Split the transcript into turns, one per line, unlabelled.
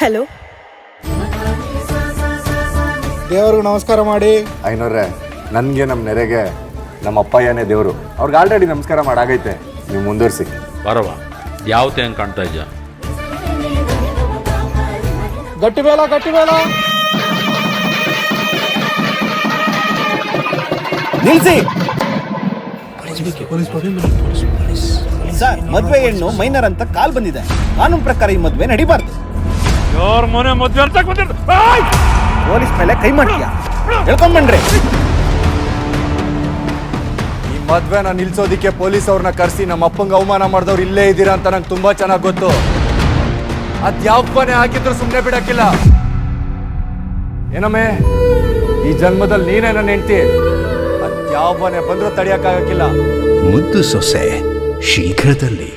Hello.
ದೇವ್ರಿಗೆ ನಮಸ್ಕಾರ ಮಾಡಿ.
ಐನೋರೆ ನನಗೆ ನಮ್ಮ ನೆರೆಗೆ ನಮ್ಮ ಅಪ್ಪಯ್ಯನೇ ದೇವರು. ಅವ್ರಿಗೆ ಆಲ್ರೆಡಿ ನಮಸ್ಕಾರ ಮಾಡಾಗೈತೆ. ನೀವು ಮುಂದುವರಿಸಿ.
ಬರವ ಯಾವ ಹಂಗೆ ಕಾಣ್ತಾ ಇದ್ಯಾ?
ಗಟ್ಟಿ ಬೇಲ ಗಟ್ಟಿ ಬೇಲ.
ನಿಲ್ಸಿ. ಸರ್ ಮದ್ವೆ ಹೆಣ್ಣು ಮೈನರ್ ಅಂತ ಕಾಲ್ ಬಂದಿದೆ. ಕಾನೂನು ಪ್ರಕಾರ ಈ ಮದುವೆ ನಡಿಬಾರ್ದು.
ಯಾರ ಮನೆ ಮದ್ವೆ ಬಾಯ್
ಪೊಲೀಸ್ ಮೇಲೆ ಕೈ ಮಾಡ್ತೀಯಾ? ಹೇಳ್ಕೊಂಡ್ಬಂದ್ರೆ
ಈ ಮದ್ವೆನ ನಿಲ್ಸೋದಿಕ್ಕೆ ಪೊಲೀಸ್ ಅವ್ರನ್ನ ಕರೆಸಿ ನಮ್ಮ ಅಪ್ಪಂಗೆ ಅವಮಾನ ಮಾಡಿದವ್ರು ಇಲ್ಲೇ ಇದ್ದೀರಾ ಅಂತ ನಂಗೆ ತುಂಬಾ ಚೆನ್ನಾಗಿ ಗೊತ್ತು. ಅದ್ ಯಾವಪ್ಪನೇ ಹಾಕಿದ್ರು ಸುಮ್ಮನೆ ಬಿಡಕ್ಕಿಲ್ಲ. ಏನಮ್ಮೆ ಈ ಜನ್ಮದಲ್ಲಿ ನೀನೇ ನನ್ನ ಹೆಂಡ್ತಿ. ಅದ್ ಯಾವನೇ ಬಂದ್ರೂ ತಡಿಯಕ್ಕಾಗಕ್ಕಿಲ್ಲ
ಮುದ್ದು ಸೊಸೆ ಶೀಘ್ರದಲ್ಲಿ.